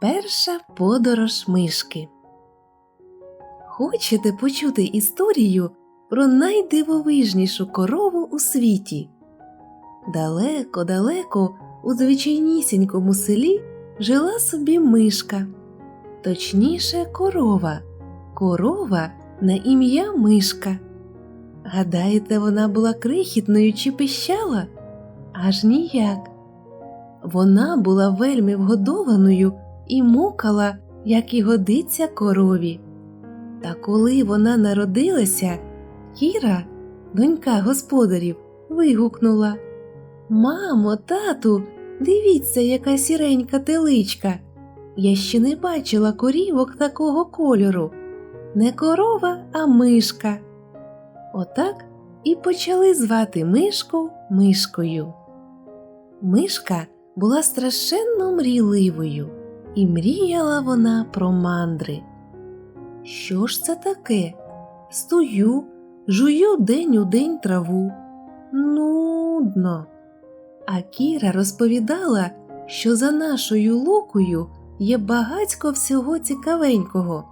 Перша подорож мишки. Хочете почути історію про найдивовижнішу корову у світі? Далеко-далеко у звичайнісінькому селі жила собі мишка, точніше, корова. Корова на ім'я Мишка. Гадаєте, вона була крихітною чи пищала? Аж ніяк. Вона була вельми вгодованою і мукала, як і годиться корові. Та коли вона народилася, Кіра, донька господарів, вигукнула Мамо, тату, дивіться, яка сіренька теличка. Я ще не бачила корівок такого кольору. Не корова, а мишка. Отак і почали звати мишку мишкою. Мишка була страшенно мрійливою, і мріяла вона про мандри. Що ж це таке? Стою, жую день у день траву. Нудно. А Кіра розповідала, що за нашою лукою є багацько всього цікавенького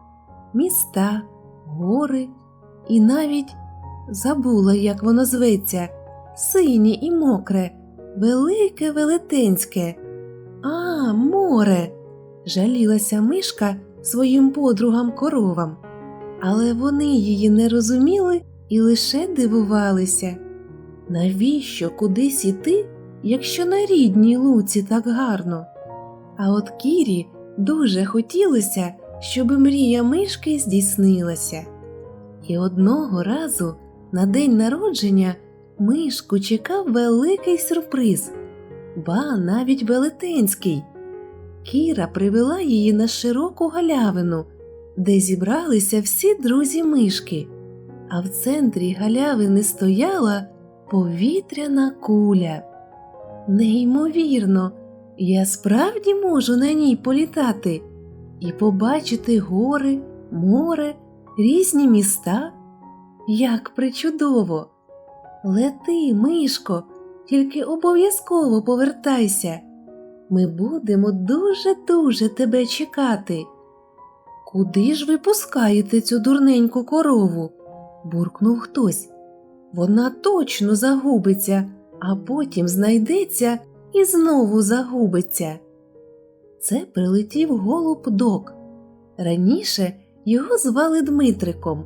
міста, гори і навіть забула, як воно зветься, синє і мокре, велике велетенське. А, море. Жалілася мишка своїм подругам коровам, але вони її не розуміли і лише дивувалися. Навіщо кудись іти, якщо на рідній луці так гарно? А от Кірі дуже хотілося, щоб мрія мишки здійснилася. І одного разу на день народження мишку чекав великий сюрприз, ба навіть велетенський. Кіра привела її на широку галявину, де зібралися всі друзі мишки, а в центрі галявини стояла повітряна куля. Неймовірно, я справді можу на ній політати і побачити гори, море, різні міста. Як причудово! Лети, мишко, тільки обов'язково повертайся. Ми будемо дуже-дуже тебе чекати. Куди ж ви пускаєте цю дурненьку корову? буркнув хтось. Вона точно загубиться, а потім знайдеться і знову загубиться. Це прилетів голуб док. Раніше його звали Дмитриком,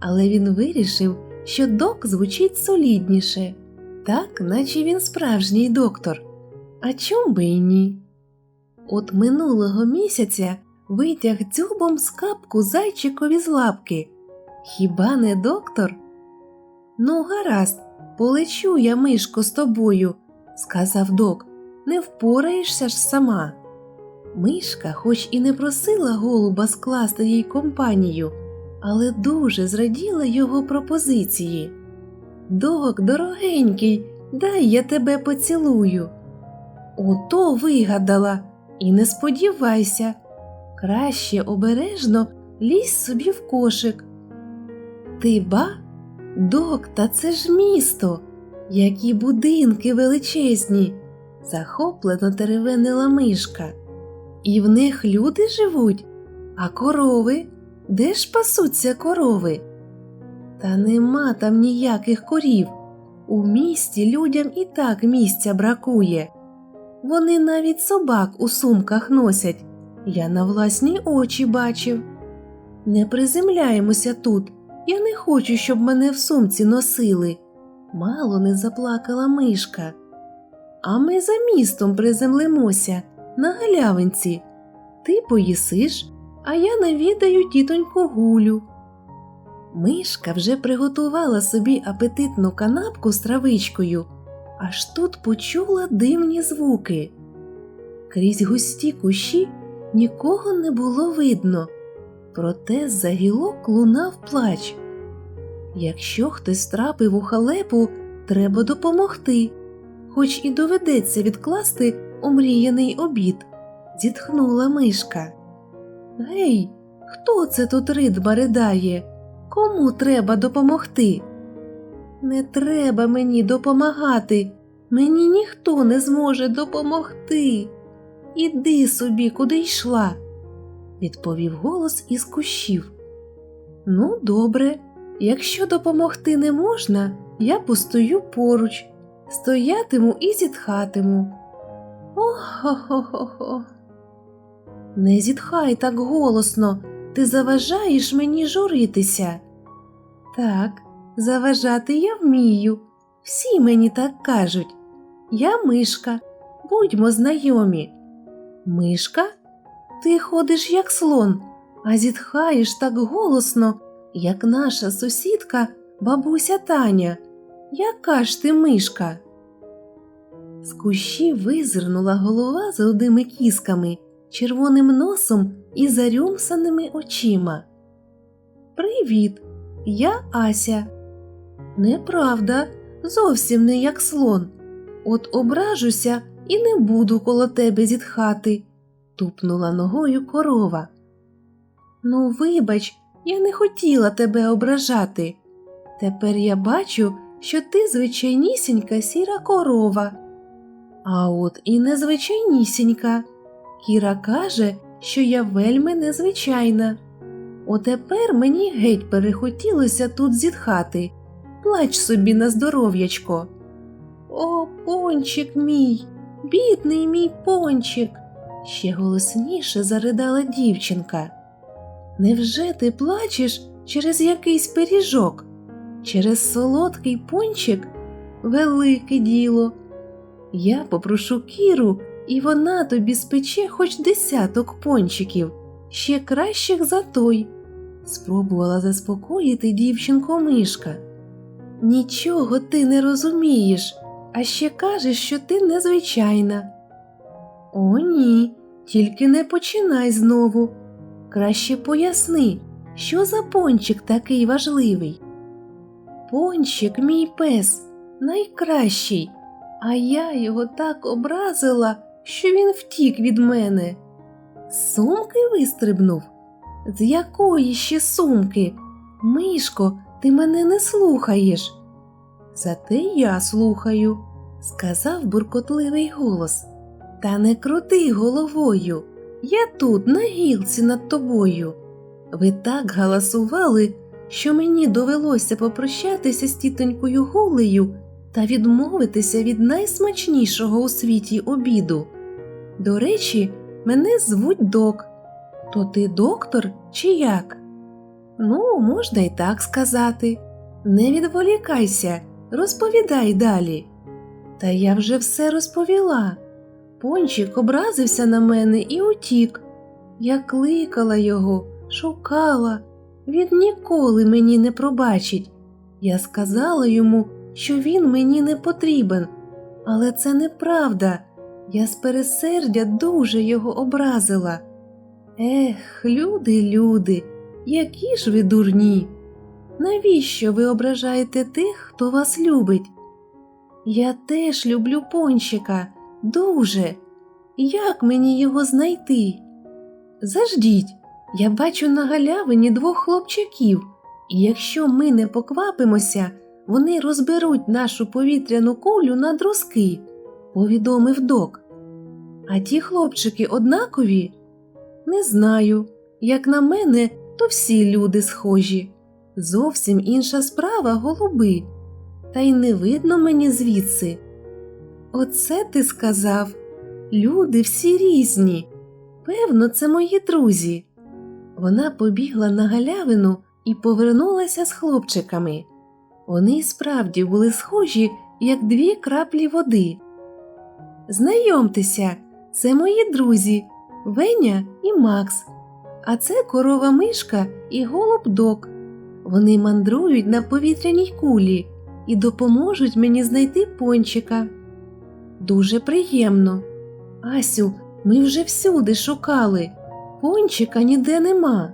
але він вирішив, що док звучить солідніше, так, наче він справжній доктор. А чом би і ні? От минулого місяця витяг дзьобом з капку зайчикові з лапки. Хіба не доктор? Ну, гаразд, полечу я, мишко, з тобою, сказав док, не впораєшся ж сама. Мишка, хоч і не просила голуба скласти їй компанію, але дуже зраділа його пропозиції. Док, дорогенький, дай я тебе поцілую. Ото вигадала, і не сподівайся, краще обережно лізь собі в кошик. Ти ба, док, та це ж місто, які будинки величезні, захоплено теревенила мишка. І в них люди живуть, а корови? Де ж пасуться корови? Та нема там ніяких корів. У місті людям і так місця бракує. Вони навіть собак у сумках носять. Я на власні очі бачив. Не приземляємося тут. Я не хочу, щоб мене в сумці носили. Мало не заплакала мишка. А ми за містом приземлимося на галявинці. Ти поїсиш, а я навідаю тітоньку гулю. Мишка вже приготувала собі апетитну канапку з травичкою, аж тут почула дивні звуки. Крізь густі кущі нікого не було видно, проте за гілок лунав плач. Якщо хтось трапив у халепу, треба допомогти, хоч і доведеться відкласти омріяний обід, зітхнула мишка. Гей, хто це тут ридба ридає? Кому треба допомогти? Не треба мені допомагати, мені ніхто не зможе допомогти. іди собі, куди йшла, відповів голос із кущів. Ну, добре, якщо допомогти не можна, я постою поруч, стоятиму і зітхатиму. Ох-хо-хо-хо. Не зітхай так голосно, ти заважаєш мені журитися. Так, заважати я вмію. Всі мені так кажуть. Я мишка, будьмо знайомі. Мишка? Ти ходиш як слон, а зітхаєш так голосно, як наша сусідка, бабуся Таня. Яка ж ти мишка? З кущі визирнула голова з рудими кісками, червоним носом і зарюмсаними очима. Привіт, я Ася. Неправда, зовсім не як слон. От ображуся і не буду коло тебе зітхати, тупнула ногою корова. Ну, вибач, я не хотіла тебе ображати. Тепер я бачу, що ти звичайнісінька сіра корова. А от і незвичайнісінька. Кіра каже, що я вельми незвичайна. Отепер мені геть перехотілося тут зітхати. Плач собі на здоров'ячко. О, пончик мій, бідний мій пончик, ще голосніше заридала дівчинка. Невже ти плачеш через якийсь пиріжок? Через солодкий пончик? Велике діло. Я попрошу Кіру, і вона тобі спече хоч десяток пончиків, ще кращих за той, спробувала заспокоїти дівчинку мишка. Нічого ти не розумієш, а ще кажеш, що ти незвичайна. О, ні, тільки не починай знову. Краще поясни, що за пончик такий важливий. Пончик, мій пес, найкращий, а я його так образила, що він втік від мене. Сумки вистрибнув? З якої ще сумки? Мишко, ти мене не слухаєш. Зате я слухаю, сказав буркотливий голос. Та не крути головою. Я тут, на гілці над тобою. Ви так галасували, що мені довелося попрощатися з тітонькою Гулею та відмовитися від найсмачнішого у світі обіду. До речі, мене звуть док. То ти доктор чи як? Ну, можна й так сказати. Не відволікайся, розповідай далі. Та я вже все розповіла. Пончик образився на мене і утік. Я кликала його, шукала. Він ніколи мені не пробачить. Я сказала йому, що він мені не потрібен, але це неправда. Я з пересердя дуже його образила. Ех, люди, люди, які ж ви дурні. Навіщо ви ображаєте тих, хто вас любить? Я теж люблю пончика, дуже. Як мені його знайти? Заждіть, я бачу на галявині двох хлопчаків, і якщо ми не поквапимося, вони розберуть нашу повітряну кулю на друзки, повідомив док. А ті хлопчики однакові? Не знаю. Як на мене, то всі люди схожі. Зовсім інша справа голуби. Та й не видно мені звідси. Оце ти сказав. Люди всі різні. Певно, це мої друзі. Вона побігла на галявину і повернулася з хлопчиками. Вони справді були схожі, як дві краплі води. Знайомтеся, це мої друзі Веня і Макс, а це корова мишка і голуб док. Вони мандрують на повітряній кулі і допоможуть мені знайти пончика. Дуже приємно. Асю, ми вже всюди шукали. Пончика ніде нема.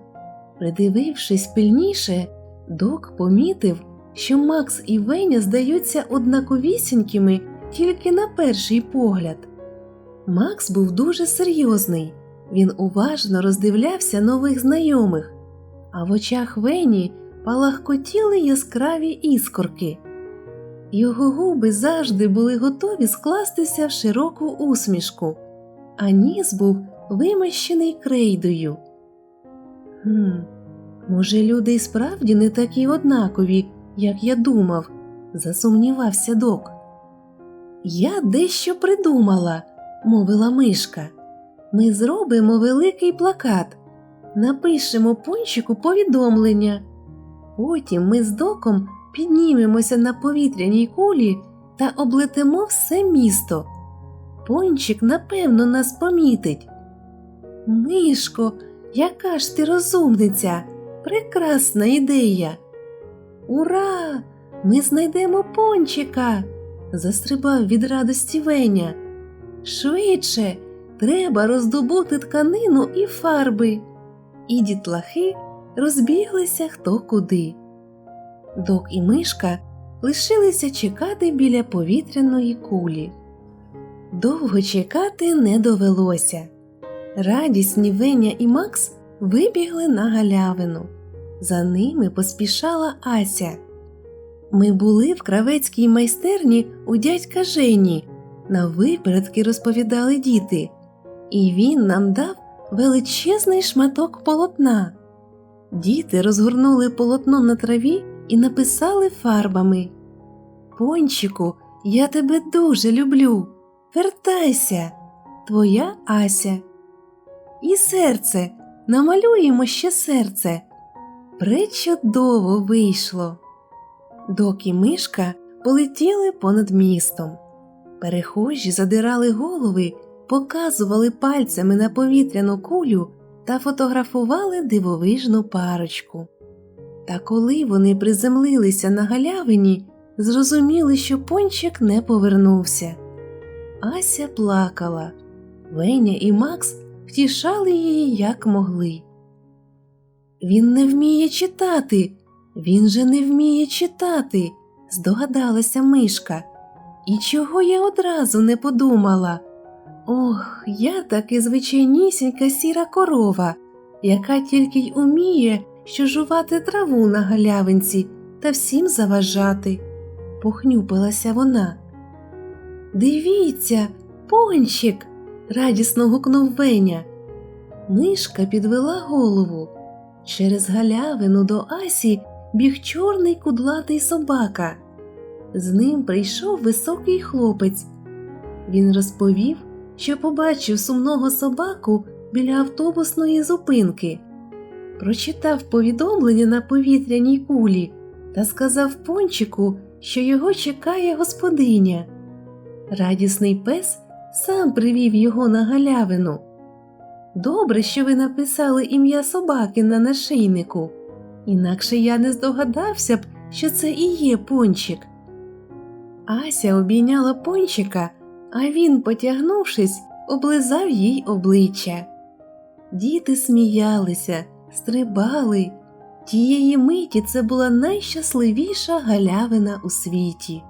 Придивившись пильніше, док помітив, що Макс і Веня здаються однаковісінькими тільки на перший погляд. Макс був дуже серйозний, він уважно роздивлявся нових знайомих, а в очах Вені палахкотіли яскраві іскорки. Його губи завжди були готові скластися в широку усмішку. а ніс був вимащений крейдою. Хм, може, люди і справді не такі однакові, як я думав, засумнівався док. Я дещо придумала, мовила мишка. Ми зробимо великий плакат, напишемо пончику повідомлення. Потім ми з доком піднімемося на повітряній кулі та облетимо все місто. Пончик, напевно, нас помітить. Мишко, яка ж ти розумниця, прекрасна ідея. Ура! Ми знайдемо пончика. застрибав від радості Веня. Швидше, треба роздобути тканину і фарби. І дітлахи розбіглися хто куди. Док і мишка лишилися чекати біля повітряної кулі. Довго чекати не довелося. Радісні Веня і Макс вибігли на галявину. За ними поспішала Ася. Ми були в кравецькій майстерні у дядька Жені. На випередки розповідали діти, і він нам дав величезний шматок полотна. Діти розгорнули полотно на траві і написали фарбами Пончику, я тебе дуже люблю. Вертайся, твоя Ася. І серце, намалюємо ще серце. Пречудово вийшло. Док і мишка полетіли понад містом. Перехожі задирали голови, показували пальцями на повітряну кулю та фотографували дивовижну парочку. Та коли вони приземлилися на галявині, зрозуміли, що пончик не повернувся. Ася плакала. Веня і Макс втішали її як могли. Він не вміє читати, він же не вміє читати, здогадалася мишка. І чого я одразу не подумала? Ох, я таки звичайнісінька сіра корова, яка тільки й уміє, що жувати траву на галявинці та всім заважати, похнюпилася вона. Дивіться, пончик. радісно гукнув Веня. Мишка підвела голову. Через галявину до Асі біг чорний кудлатий собака. З ним прийшов високий хлопець. Він розповів, що побачив сумного собаку біля автобусної зупинки, прочитав повідомлення на повітряній кулі та сказав пончику, що його чекає господиня. Радісний пес сам привів його на галявину. Добре, що ви написали ім'я собаки на нашийнику, інакше я не здогадався б, що це і є пончик. Ася обійняла пончика, а він, потягнувшись, облизав їй обличчя. Діти сміялися, стрибали. Тієї миті це була найщасливіша галявина у світі.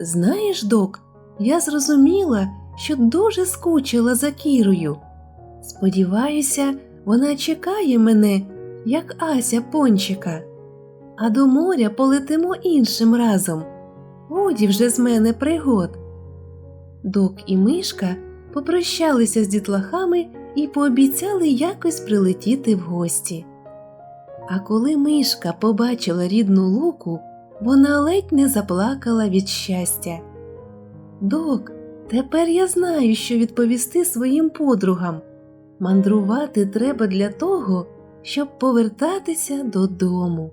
Знаєш, док, я зрозуміла, що дуже скучила за кірою. Сподіваюся, вона чекає мене, як Ася пончика, а до моря полетимо іншим разом. Годі вже з мене пригод. Док і мишка попрощалися з дітлахами і пообіцяли якось прилетіти в гості. А коли мишка побачила рідну луку, вона ледь не заплакала від щастя. Док, тепер я знаю, що відповісти своїм подругам. Мандрувати треба для того, щоб повертатися додому.